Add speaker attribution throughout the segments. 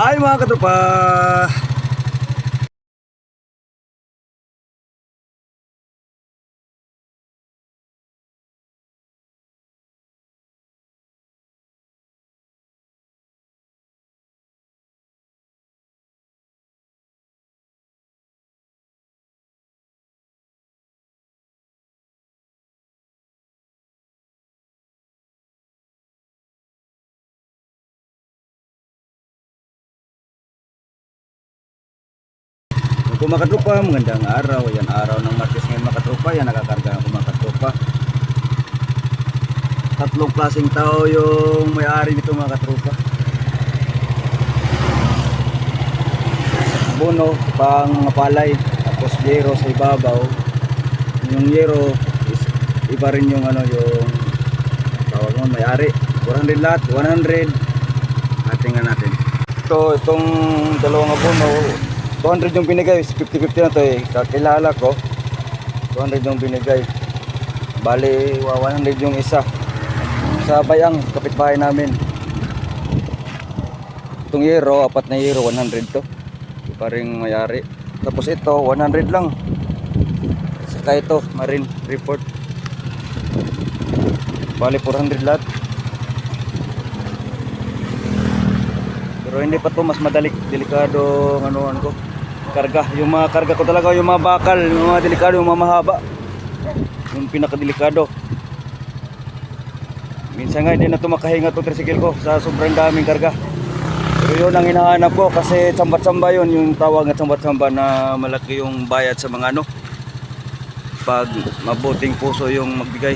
Speaker 1: Ay mga katropa! Kung mga katropa, magandang araw. Yan araw ng Martes ngayon mga katropa. Yan nakakarga ako mga katropa. Tatlong klaseng tao yung may-ari nito mga katropa. Bono, pang mapalay. Tapos yero sa ibabaw. Yung yero, is, iba rin yung ano yung tawag mo, may-ari. 400 lahat, 100. Ating natin. Ito, itong dalawang abono, 200 yung binigay, 50-50 na to eh. Kakilala ko, 200 yung binigay. Bali, wa- 100 yung isa. Sa bayang, kapitbahay namin. Itong yero, apat na yero, 100 to. Di pa mayari. Tapos ito, 100 lang. Saka ito, marine report. Bali, 400 lahat. Pero hindi pa to mas madali, delikado ano ko. Karga, yung mga karga ko talaga yung mga bakal, yung mga delikado, yung mga mahaba. Yung pinakadelikado. Minsan nga hindi na to makahinga to tricycle ko sa sobrang daming karga. Pero yun ang hinahanap ko kasi sambat-samba yun, yung tawag na sambat-samba na malaki yung bayad sa mga ano. Pag mabuting puso yung magbigay.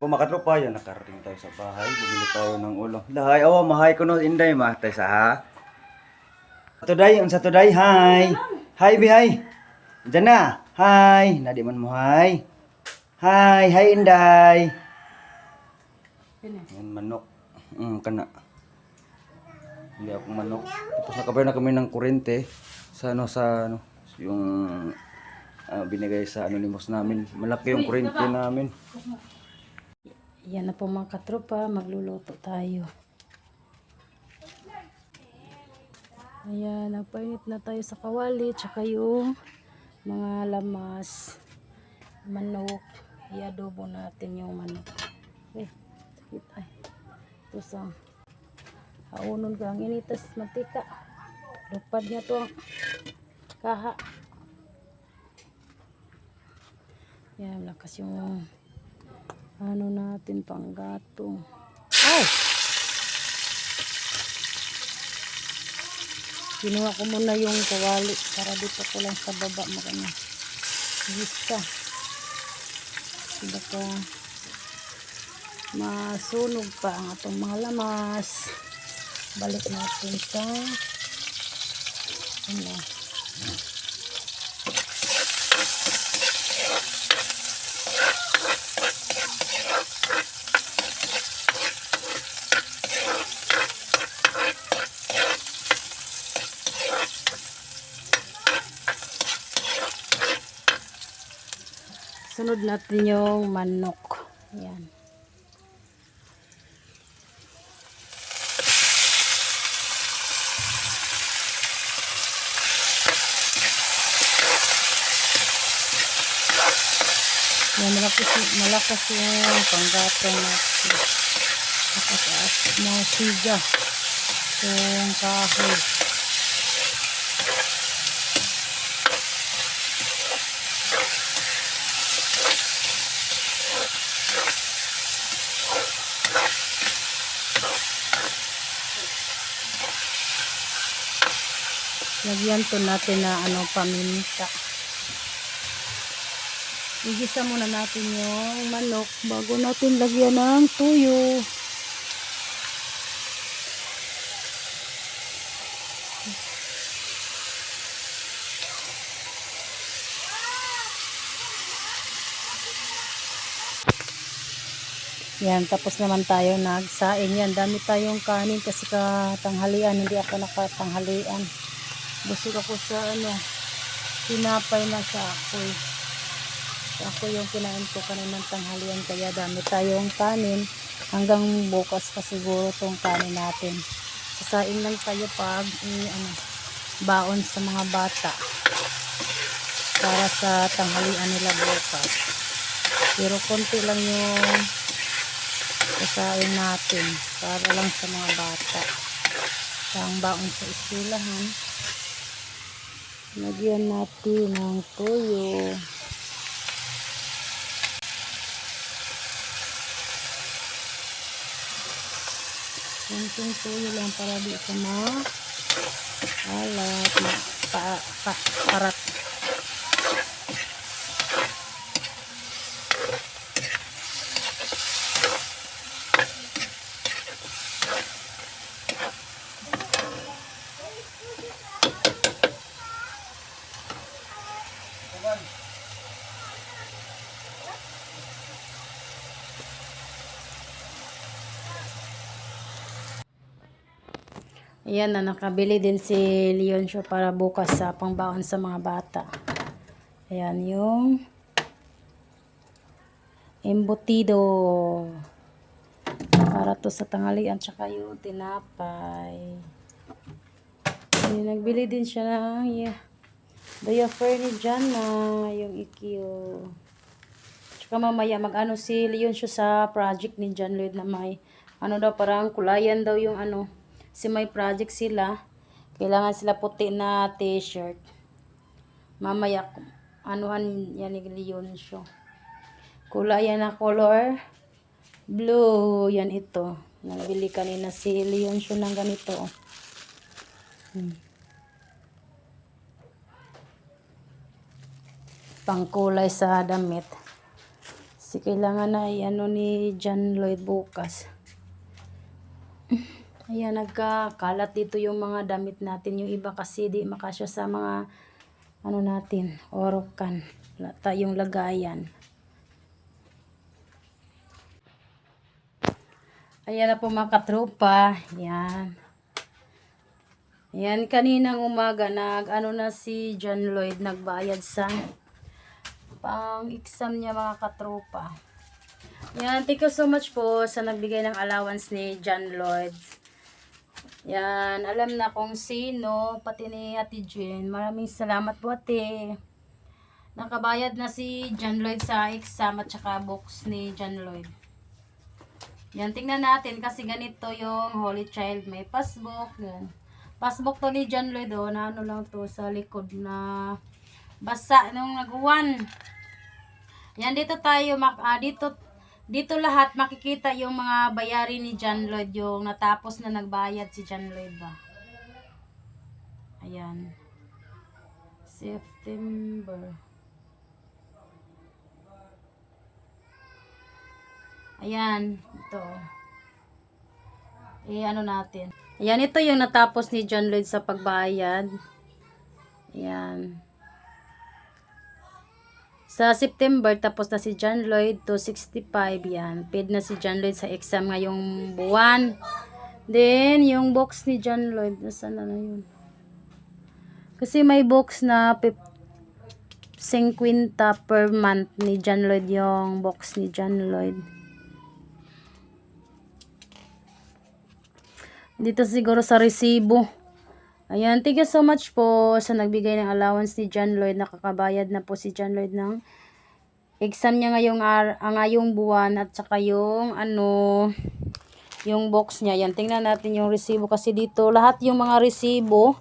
Speaker 1: Kung makatropa yan, nakarating tayo sa bahay. Bumili tayo ng ulo. Lahay, awa, mahay ko no, inday ma. Tayo sa ha. Today, unsa today? Hi. Hi, bi, hi. Diyan na. Hi. Nadi man mo, hi. Hi, hi, inday. Yan, manok. Mm, kana. Hindi ako manok. Tapos nakabayar na kami ng kurente sa ano, sa ano, yung ah, binigay sa anonymous namin. Malaki yung kurente namin.
Speaker 2: Yan na po mga katropa, magluluto tayo. Ayan, nagpainit na tayo sa kawali, tsaka yung mga lamas, manok. I-adobo natin yung manok. Eh, sakit ay. Sa haunon ko ang initas mantika. Lupad niya to ang kaha. Yan, lakas yung ano natin panggatong. Ay! Kinuha ko muna yung kawali para dito ko lang sa baba makanya. Gista. Baka masunog pa ang atong mga lamas. Balik natin sa ano. Sunod natin yung manok. Yan. Yan, malakas, malakas yung panggatong natin. Nakataas mga siga. Yung kahoy. Lagyan to natin na ano paminta. Igisa muna natin yung manok bago natin lagyan ng tuyo. Yan, tapos naman tayo nagsaing yan. Dami tayong kanin kasi katanghalian. Hindi ako nakatanghalian. Busog ako sa ano, tinapay na sa ako'y. Sa ako yung kinain ko kaninang tanghalian. Kaya dami tayong kanin. Hanggang bukas pa siguro tong kanin natin. magsasaing lang tayo pag i ano, baon sa mga bata para sa tanghalian nila bukas. Pero konti lang yung sasaing natin para lang sa mga bata. Ang baon sa eskwelahan. Lagyan natin ng toyo. Kunting tuyo lang para di ka ma alat, pa, pa, parat. Ayan na, nakabili din si Leoncio para bukas sa pangbaon sa mga bata. Ayan yung embutido. Para to sa tanghalian, tsaka yung tinapay. Ayan, nagbili din siya ng yeah, diaper ni Jana, yung IQ. Tsaka mamaya mag-ano si Leoncio sa project ni John Lloyd na may ano daw parang kulayan daw yung ano si may project sila. Kailangan sila puti na t-shirt. Mamaya anuhan yan ni Leoncio kulayan na color. Blue yan ito. Nabili kanina si Leoncio ng ganito hmm. pangkulay sa damit. Si kailangan na ano ni John Lloyd bukas Ayan, nagkakalat dito yung mga damit natin. Yung iba kasi di makasya sa mga ano natin, orokan. Lata yung lagayan. Ayan na po mga katropa. Ayan. Ayan, kaninang umaga, nag, ano na si John Lloyd, nagbayad sa pang-exam niya mga katropa. Yan, thank you so much po sa nagbigay ng allowance ni John Lloyd. Yan, alam na kung sino, pati ni Ate Jen. Maraming salamat po ate. Nakabayad na si John Lloyd sa exam at saka books ni John Lloyd. Yan, tingnan natin kasi ganito yung Holy Child. May passbook. Yan. Passbook to ni John Lloyd oh, na ano lang to sa likod na basa nung naguwan. Yan, dito tayo, mak ah, dito dito lahat makikita yung mga bayari ni John Lloyd, yung natapos na nagbayad si John Lloyd ba. Ayan. September. Ayan, ito. Eh, ano natin. Ayan, ito yung natapos ni John Lloyd sa pagbayad. Ayan. Sa September, tapos na si John Lloyd to 65, yan. Paid na si John Lloyd sa exam ngayong buwan. Then, yung box ni John Lloyd, nasaan na yun? Kasi may box na pip- 50 per month ni John Lloyd yung box ni John Lloyd. Dito siguro sa resibo. Ayan, thank you so much po sa nagbigay ng allowance ni John Lloyd. Nakakabayad na po si John Lloyd ng exam niya ngayong, ar- ah, ngayong buwan at saka yung ano, yung box niya. Yan, tingnan natin yung resibo kasi dito lahat yung mga resibo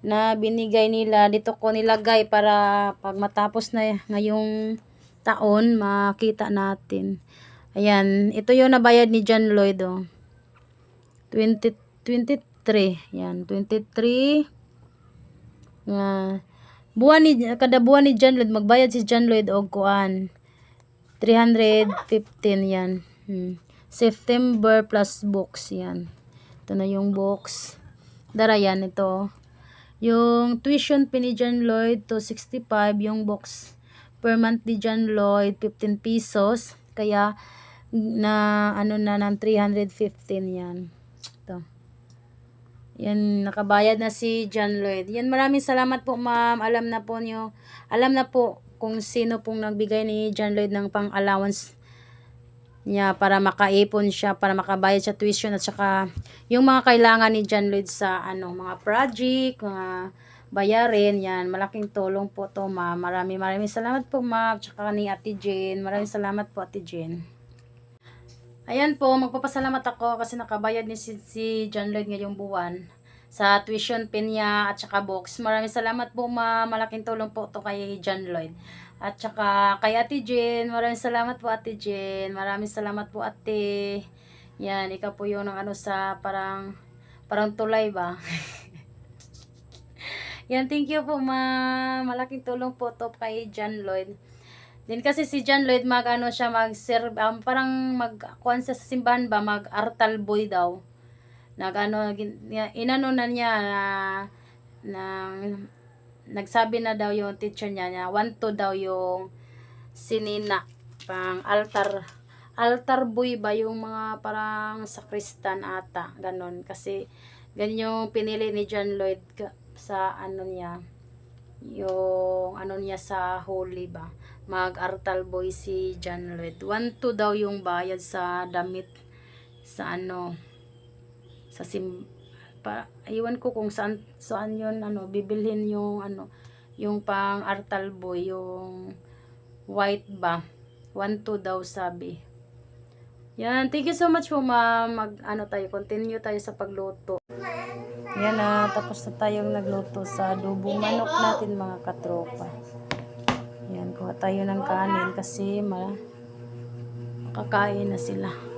Speaker 2: na binigay nila dito ko nilagay para pag matapos na ngayong taon makita natin. Ayan, ito yung nabayad ni John Lloyd oh. 20, 23. Yan, 23. Nga, buwan ni, kada buwan ni John Lloyd, magbayad si John Lloyd og kuan. 315 yan. Hmm. September plus books yan. Ito na yung box. Dara yan, ito. Yung tuition fee ni John Lloyd to 65, yung box per month ni John Lloyd 15 pesos. Kaya na ano na ng 315 yan. Yan, nakabayad na si John Lloyd. Yan, maraming salamat po ma'am. Alam na po niyo, alam na po kung sino pong nagbigay ni John Lloyd ng pang-allowance niya para makaipon siya, para makabayad sa tuition at saka yung mga kailangan ni John Lloyd sa ano, mga project, mga bayarin, yan. Malaking tulong po to, ma'am. Maraming maraming salamat po, ma'am. Tsaka ni Ate Jane. Maraming salamat po, Ate Jane. Ayan po, magpapasalamat ako kasi nakabayad ni si, si John Lloyd ngayong buwan sa tuition pin niya at saka books. Maraming salamat po, ma'am. Malaking tulong po to kay John Lloyd. At saka kay Ate Jen, maraming salamat po Ate Jen. Maraming salamat po Ate. Yan, ikaw po yung ng ano sa parang parang tulay ba? Yan, thank you po ma. Malaking tulong po to kay John Lloyd. Din kasi si John Lloyd mag ano siya mag um, parang mag kuan sa simbahan ba mag artal boy daw. Nag ano gin- niya- inano na niya na na nagsabi na daw yung teacher niya na 1 to daw yung sinina pang altar altar boy ba yung mga parang sakristan ata ganon kasi ganyan yung pinili ni John Lloyd sa ano niya yung ano niya sa holy ba? Mag artal boy si John Lloyd. 1 to daw yung bayad sa damit sa ano sa sim pa iwan ko kung saan saan yun ano bibilhin yung ano yung pang artal boy yung white ba? 1 to daw sabi. Yan thank you so much po ma'am. Mag ano tayo continue tayo sa pagluto yan na tapos na tayong nagluto sa adobong manok natin mga katropa. Yan kuha tayo ng kanin kasi ma makakain na sila